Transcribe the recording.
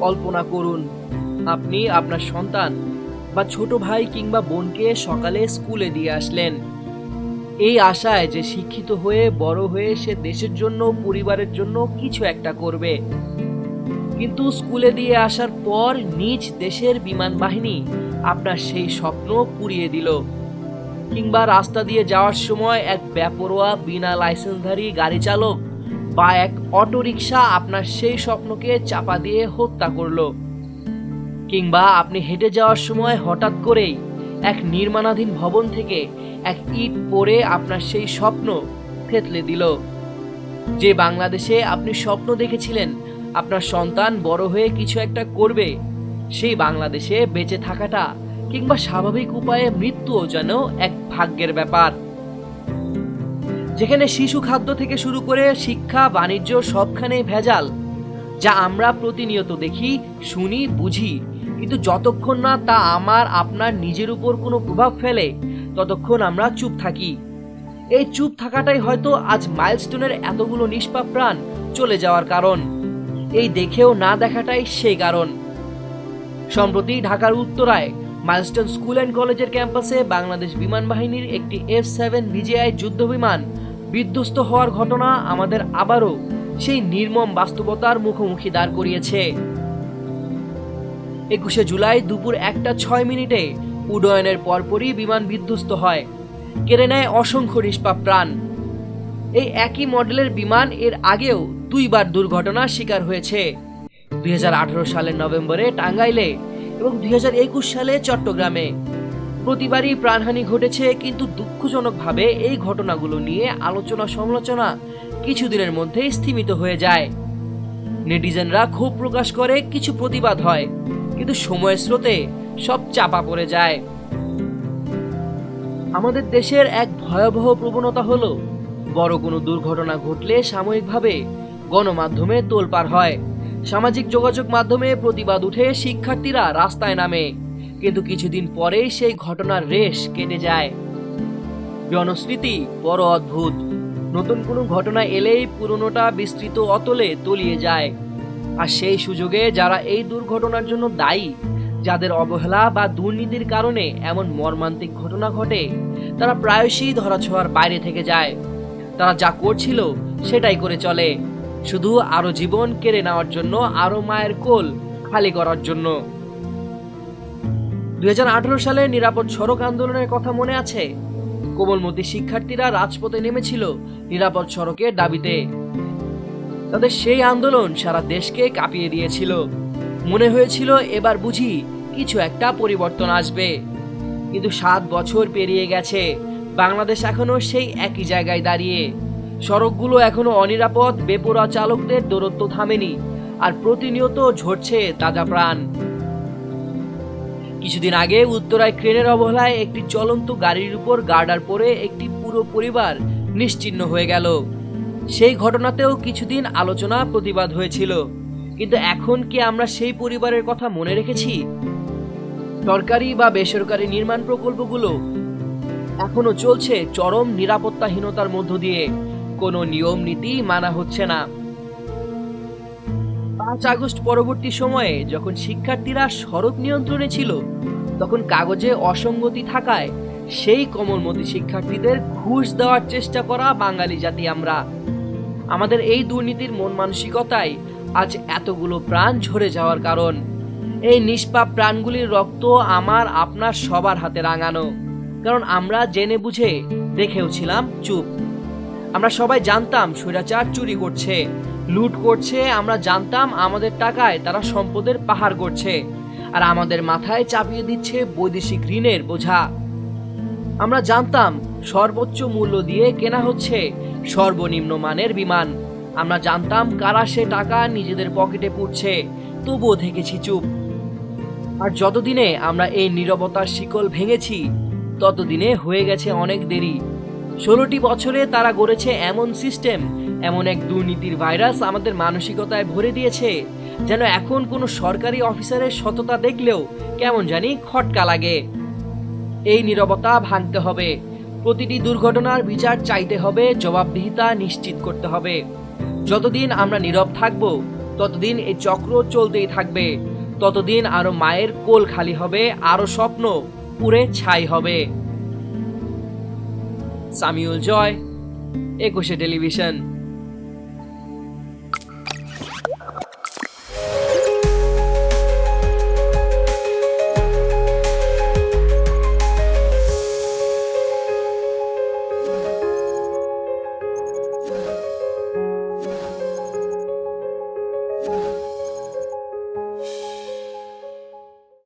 কল্পনা করুন, আপনি আপনার সন্তান বা ছোট ভাই কিংবা বোনকে সকালে স্কুলে দিয়ে আসলেন। এই আশায় যে শিক্ষিত হয়ে, বড় হয়ে সে দেশের জন্য, পরিবারের জন্য কিছু একটা করবে। কিন্তু স্কুলে দিয়ে আসার পর নিজ দেশের বিমান বাহিনী আপনার সেই স্বপ্ন পুড়িয়ে দিল। কিংবা রাস্তা দিয়ে যাওয়ার সময় এক বেপরোয়া বিনা লাইসেন্সধারী গাড়ি চালক বা এক অটোরিকশা আপনার সেই স্বপ্নকে চাপা দিয়ে হত্যা করল। কিংবা আপনি হেঁটে যাওয়ার সময় হঠাৎ করেই এক নির্মাণাধীন ভবন থেকে এক ইট পড়ে আপনার সেই স্বপ্ন থেতলে দিল। যে বাংলাদেশে আপনি স্বপ্ন দেখেছিলেন, আপনার সন্তান বড় হয়ে কিছু একটা করবে সেই বাংলাদেশে বেঁচে থাকাটা কিংবা স্বাভাবিক উপায়ে মৃত্যুও যেন এক ভাগ্যের ব্যাপার। যেখানে শিশু খাদ্য থেকে শুরু করে শিক্ষা, বাণিজ্য সবখানেই ভেজাল, যা আমরা প্রতিনিয়ত দেখি, শুনি, বুঝি। কিন্তু যতক্ষণ না তা আমার, আপনার নিজের উপর কোনো প্রভাব ফেলে, ততক্ষণ আমরা চুপ থাকি। এই চুপ থাকাটাই হয়তো আজ মাইলস্টোনের এতগুলো নিষ্পাপ প্রাণ চলে যাওয়ার কারণ। এই দেখেও না দেখাটাই সেই কারণ। সম্প্রতি ঢাকার উত্তরায় মাইলস্টোন স্কুল অ্যান্ড কলেজের ক্যাম্পাসে বাংলাদেশ বিমান বাহিনীর একটি এফ সেভেন বিজেআই যুদ্ধ বিমান বিধ্বস্ত হওয়ার ঘটনা আমাদের আবারও সেই নির্মম বাস্তবতার মুখোমুখি দাঁড় করিয়েছে। একুশে জুলাই দুপুর একটা ছয় মিনিটে উডয়নের পরপরই বিমান বিধ্বস্ত হয়। কেড়ে নেয় অসংখ্য নিষ্পাপ প্রাণ। এই একই মডেলের বিমান এর আগেও দুইবার দুর্ঘটনার শিকার হয়েছে। দুই হাজার আঠারো সালের নভেম্বরে টাঙ্গাইলে এবং দুই হাজার একুশ সালে চট্টগ্রামে। প্রতিবারই প্রাণহানি ঘটেছে, কিন্তু দুঃখজনকভাবে এই ঘটনাগুলো নিয়ে আলোচনা সমালোচনা কিছুদিনের মধ্যেই স্থিমিত হয়ে যায়। নেটিজেনরা ক্ষোভ প্রকাশ করে, কিছু প্রতিবাদ হয়, কিন্তু সময়ের স্রোতে সব চাপা পড়ে যায়। আমাদের দেশের এক ভয়াবহ প্রবণতা হলো, বড় কোনো দুর্ঘটনা ঘটলে সাময়িকভাবে গণমাধ্যমে তোলপাড় হয়। সামাজিক যোগাযোগ মাধ্যমে প্রতিবাদ উঠে শিক্ষার্থীরা রাস্তায় নামে। কিন্তু কিছুদিন পরেই সেই ঘটনার রেশ কেটে যায়। জনস্মৃতি বড় অদ্ভুত। নতুন কোনো ঘটনা এলেই পুরনোটা বিস্তৃত অতলে তলিয়ে যায়। আর সেই সুযোগে যারা এই দুর্ঘটনার জন্য দায়ী, যাদের অবহেলা বা দুর্নীতির কারণে এমন মর্মান্তিক ঘটনা ঘটে, তারা প্রায়শই ধরাছোঁয়ার বাইরে থেকে যায়। তারা যা করছিল সেটাই করে চলে। শুধু আরও জীবন কেড়ে নেওয়ার জন্য, আরও মায়ের কোল খালি করার জন্য। দুই সালে নিরাপদ সড়ক আন্দোলনের কথা মনে আছে? কোমলমতি শিক্ষার্থীরা রাজপথে নেমেছিল নিরাপদ সড়কের দাবিতে। তাদের সেই আন্দোলন সারা দেশকে কাঁপিয়ে দিয়েছিল। মনে হয়েছিল, এবার বুঝি কিছু একটা পরিবর্তন আসবে। কিন্তু সাত বছর পেরিয়ে গেছে। বাংলাদেশ এখনও সেই একই জায়গায় দাঁড়িয়ে। সড়কগুলো এখনও অনিরাপদ, বেপরোয়া চালকদের দূরত্ব থামেনি, আর প্রতিনিয়ত ঝরছে তাজা প্রাণ। কিছুদিন আগে উত্তরায় ক্রেনের অবহেলায় একটি চলন্ত গাড়ির উপর গার্ডার পরে একটি পুরো পরিবার নিশ্চিহ্ন হয়ে গেল। সেই ঘটনাতেও কিছুদিন আলোচনা, প্রতিবাদ হয়েছিল। কিন্তু এখন কি আমরা সেই পরিবারের কথা মনে রেখেছি? সরকারি বা বেসরকারি নির্মাণ প্রকল্পগুলো এখনও চলছে চরম নিরাপত্তাহীনতার মধ্য দিয়ে। কোনো নিয়ম নীতি মানা হচ্ছে না। পাঁচ আগস্ট পরবর্তী সময়ে যখন শিক্ষার্থীরা সড়ক নিয়ন্ত্রণে ছিল, তখন কাগজে অসঙ্গতি থাকায় সেই কোমলমতি শিক্ষার্থীদের ঘুষ দেওয়ার চেষ্টা করা বাঙালি জাতি আমরা। আমাদের এই দুর্নীতির মন মানসিকতাই আজ এতগুলো প্রাণ ঝরে যাওয়ার কারণ। এই নিষ্পাপ প্রাণগুলির রক্ত আমার, আপনার সবার হাতে রাঙানো। কারণ আমরা জেনে বুঝে দেখেও ছিলাম, চুপ। আমরা সবাই জানতাম স্বৈরাচার চুরি করছে। লুট করছে, আমরা জানতাম আমাদের টাকায় তারা সম্পদের পাহাড় করছে আর আমাদের মাথায় চাপিয়ে দিচ্ছে বৈদেশিক ঋণের বোঝা। আমরা জানতাম সর্বোচ্চ মূল্য দিয়ে কেনা হচ্ছে সর্বনিম্ন মানের বিমান। আমরা জানতাম কারা সে টাকা নিজেদের পকেটে পুড়ছে, তবুও থেকেছি চুপ। আর যতদিনে আমরা এই নীরবতার শিকল ভেঙেছি, ততদিনে হয়ে গেছে অনেক দেরি। ষোলোটি বছরে তারা গড়েছে এমন সিস্টেম, এমন এক দুর্নীতির ভাইরাস আমাদের মানসিকতায় ভরে দিয়েছে, যেন এখন কোনো সরকারি অফিসারের সততা দেখলেও কেমন জানি খটকা লাগে। এই নীরবতা ভাঙতে হবে, প্রতিটি দুর্ঘটনার বিচার চাইতে হবে, জবাবদিহিতা নিশ্চিত করতে হবে। যতদিন আমরা নীরব থাকব, ততদিন এই চক্র চলতেই থাকবে, ততদিন আরও মায়ের কোল খালি হবে, আরও স্বপ্ন পুরে ছাই হবে। সামিউল জয় একুশে টেলিভিশন।